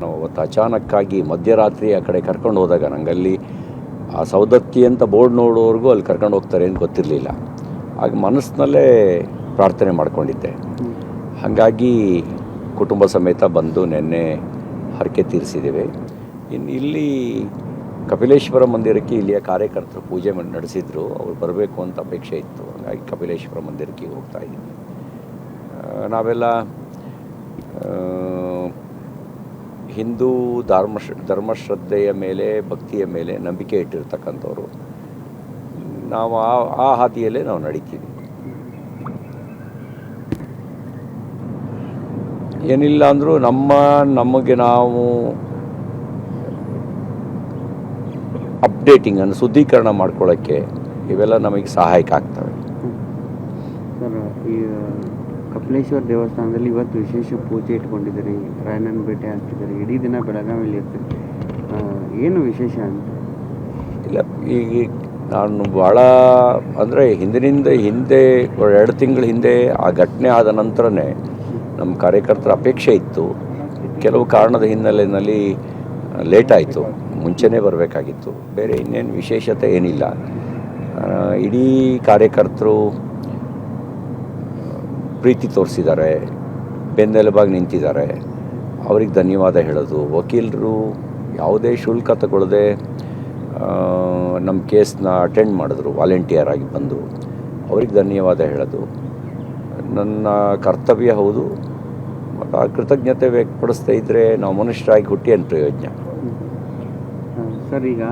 ನಾವು ಅವತ್ತು ಅಚಾನಕ್ಕಾಗಿ ಮಧ್ಯರಾತ್ರಿ ಆ ಕಡೆ ಕರ್ಕೊಂಡು ಹೋದಾಗ ನಂಗಲ್ಲಿ ಆ ಸೌದತ್ತಿ ಅಂತ ಬೋರ್ಡ್ ನೋಡೋವರೆಗೂ ಅಲ್ಲಿ ಕರ್ಕೊಂಡು ಹೋಗ್ತಾರೆ ಏನು ಗೊತ್ತಿರಲಿಲ್ಲ. ಆಗ ಮನಸ್ಸಿನಲ್ಲೇ ಪ್ರಾರ್ಥನೆ ಮಾಡ್ಕೊಂಡಿದ್ದೆ. ಹಾಗಾಗಿ ಕುಟುಂಬ ಸಮೇತ ಬಂದು ನಿನ್ನೆ ಹರಕೆ ತೀರಿಸಿದ್ದೇವೆ. ಇನ್ನು ಇಲ್ಲಿ ಕಪಿಲೇಶ್ವರ ಮಂದಿರಕ್ಕೆ ಇಲ್ಲಿಯ ಕಾರ್ಯಕರ್ತರು ಪೂಜೆ ನಡೆಸಿದ್ರು. ಅವ್ರು ಬರಬೇಕು ಅಂತ ಅಪೇಕ್ಷೆ ಇತ್ತು. ಹಾಗಾಗಿ ಕಪಿಲೇಶ್ವರ ಮಂದಿರಕ್ಕೆ ಹೋಗ್ತಾ ಇದ್ದೀವಿ ನಾವೆಲ್ಲ ಹಿಂದೂ ಧರ್ಮ ಧರ್ಮಶ್ರದ್ಧೆಯ ಮೇಲೆ, ಭಕ್ತಿಯ ಮೇಲೆ ನಂಬಿಕೆ ಇಟ್ಟಿರ್ತಕ್ಕಂಥವ್ರು. ನಾವು ಆ ಆ ಹಾದಿಯಲ್ಲೇ ನಾವು ನಡೀತೀವಿ. ಏನಿಲ್ಲ ಅಂದರೂ ನಮ್ಮ, ನಮಗೆ ನಾವು ಅಪ್ಡೇಟಿಂಗ್ ಅನ್ನು ಶುದ್ಧೀಕರಣ ಮಾಡ್ಕೊಳ್ಳೋಕ್ಕೆ ಇವೆಲ್ಲ ನಮಗೆ ಸಹಾಯಕ ಆಗ್ತವೆ. ಕಪಿಲೇಶ್ವರ ದೇವಸ್ಥಾನದಲ್ಲಿ ಇವತ್ತು ವಿಶೇಷ ಪೂಜೆ ಇಟ್ಕೊಂಡಿದ್ದಾರೆ. ರಾಯಣ್ಣನ ಬೇಟೆ ಹಾಕ್ತಿದ್ದಾರೆ. ಇಡೀ ದಿನ ಬೆಳಗಾವಿಯಲ್ಲಿ ಇರ್ತದೆ ಏನು ವಿಶೇಷ ಅಂತ? ಇಲ್ಲ ಈಗ ನಾನು ಭಾಳ ಅಂದರೆ ಹಿಂದಿನಿಂದ ಹಿಂದೆ ಎರಡು ತಿಂಗಳ ಹಿಂದೆ ಆ ಘಟನೆ ಆದ ನಂತರನೇ ನಮ್ಮ ಕಾರ್ಯಕರ್ತರ ಅಪೇಕ್ಷೆ ಇತ್ತು. ಕೆಲವು ಕಾರಣದ ಹಿನ್ನೆಲೆಯಲ್ಲಿ ಲೇಟ್ ಆಯಿತು. ಮುಂಚೆನೇ ಬರಬೇಕಾಗಿತ್ತು. ಬೇರೆ ಇನ್ನೇನು ವಿಶೇಷತೆ ಏನಿಲ್ಲ. ಇಡೀ ಕಾರ್ಯಕರ್ತರು ಪ್ರೀತಿ ತೋರಿಸಿದ್ದಾರೆ, ಬೆನ್ನೆಲುಬಾಗಿ ನಿಂತಿದ್ದಾರೆ. ಅವ್ರಿಗೆ ಧನ್ಯವಾದ ಹೇಳೋದು. ವಕೀಲರು ಯಾವುದೇ ಶುಲ್ಕ ತಗೊಳ್ಳದೆ ನಮ್ಮ ಕೇಸನ್ನ ಅಟೆಂಡ್ ಮಾಡಿದ್ರು, ವಾಲಂಟಿಯರ್ ಆಗಿ ಬಂದು. ಅವ್ರಿಗೆ ಧನ್ಯವಾದ ಹೇಳೋದು. ನನ್ನ ಕರ್ತವ್ಯ ಹೌದು. ಮತ್ತು ಆ ಕೃತಜ್ಞತೆ ವ್ಯಕ್ತಪಡಿಸ್ತಾ ಇದ್ದರೆ ನಾವು ಮನುಷ್ಯರಾಗಿ ಹುಟ್ಟಿ ಏನು ಪ್ರಯೋಜನ? ಸರ್, ಈಗ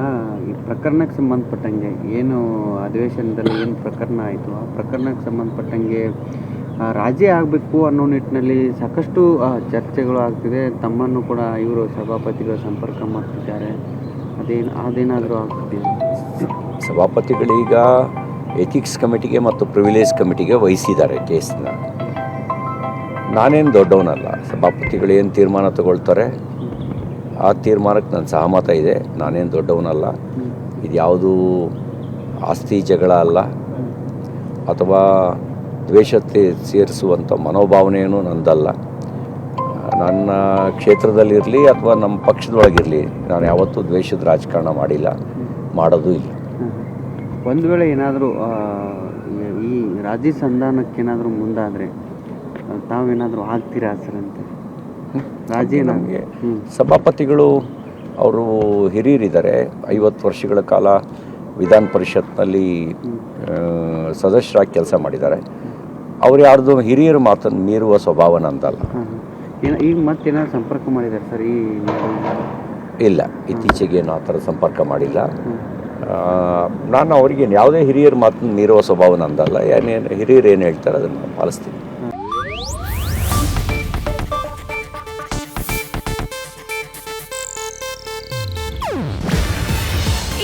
ಈ ಪ್ರಕರಣಕ್ಕೆ ಸಂಬಂಧಪಟ್ಟಂಗೆ ಏನು ಅಧಿವೇಶನದಲ್ಲಿ ಏನು ಪ್ರಕರಣ ಆಯಿತು? ಆ ಪ್ರಕರಣಕ್ಕೆ ಸಂಬಂಧಪಟ್ಟಂಗೆ ರಾಜಿ ಆಗಬೇಕು ಅನ್ನೋ ನಿಟ್ಟಿನಲ್ಲಿ ಸಾಕಷ್ಟು ಚರ್ಚೆಗಳು ಆಗ್ತಿದೆ. ತಮ್ಮನ್ನು ಕೂಡ ಇವರು ಸಭಾಪತಿಗಳ ಸಂಪರ್ಕ ಮಾಡ್ತಿದ್ದಾರೆ. ಅದೇನು ಅದೇನಾದರೂ ಆಗ್ತಿದೆ ಸಭಾಪತಿಗಳೀಗ ಎಥಿಕ್ಸ್ ಕಮಿಟಿಗೆ ಮತ್ತು ಪ್ರಿವಿಲೇಜ್ ಕಮಿಟಿಗೆ ವಹಿಸಿದ್ದಾರೆ ಕೇಸ್ನ. ನಾನೇನು ದೊಡ್ಡವನಲ್ಲ. ಸಭಾಪತಿಗಳು ಏನು ತೀರ್ಮಾನ ತಗೊಳ್ತಾರೆ ಆ ತೀರ್ಮಾನಕ್ಕೆ ನನ್ನ ಸಹಮತ ಇದೆ. ನಾನೇನು ದೊಡ್ಡವನಲ್ಲ. ಇದು ಯಾವುದೂ ಆಸ್ತಿ ಜಗಳ ಅಲ್ಲ. ಅಥವಾ ದ್ವೇಷತೆ ಸೇರಿಸುವಂಥ ಮನೋಭಾವನೆಯೂ ನಂದಲ್ಲ. ನನ್ನ ಕ್ಷೇತ್ರದಲ್ಲಿರಲಿ ಅಥವಾ ನಮ್ಮ ಪಕ್ಷದೊಳಗಿರಲಿ ನಾನು ಯಾವತ್ತೂ ದ್ವೇಷದ ರಾಜಕಾರಣ ಮಾಡಿಲ್ಲ ಮಾಡೋದು ಇಲ್ಲ. ಒಂದು ವೇಳೆ ಏನಾದರೂ ಈ ರಾಜಿ ಸಂಧಾನಕ್ಕೇನಾದರೂ ಮುಂದಾದರೆ ತಾವೇನಾದರೂ ಆಗ್ತೀರಾ ಸರ್ ಅಂತ? ರಾಜಿ ನಮಗೆ ಸಭಾಪತಿಗಳು ಅವರು ಹಿರಿಯರಿದ್ದಾರೆ. ಐವತ್ತು ವರ್ಷಗಳ ಕಾಲ ವಿಧಾನ ಪರಿಷತ್ನಲ್ಲಿ ಸದಸ್ಯರಾಗಿ ಕೆಲಸ ಮಾಡಿದ್ದಾರೆ. ಅವ್ರು ಯಾರ್ದು ಹಿರಿಯರ ಮಾತನ್ನು ಮೀರುವ ಸ್ವಭಾವ ನಂದಲ್ಲ. ಈಗ ಮತ್ತೇನಾದ್ರು ಸಂಪರ್ಕ ಮಾಡಿದ್ದಾರೆ ಸರ್ ಈ ಇಲ್ಲ ಇತ್ತೀಚೆಗೆ ಏನು ಆ ಥರ ಸಂಪರ್ಕ ಮಾಡಿಲ್ಲ. ನಾನು ಅವರಿಗೆ ಯಾವುದೇ ಹಿರಿಯರ ಮಾತನ್ನು ಮೀರುವ ಸ್ವಭಾವ ನಂದಲ್ಲ. ಏನೇನು ಹಿರಿಯರು ಏನು ಹೇಳ್ತಾರೆ ಅದನ್ನು ಪಾಲಿಸ್ತೀನಿ.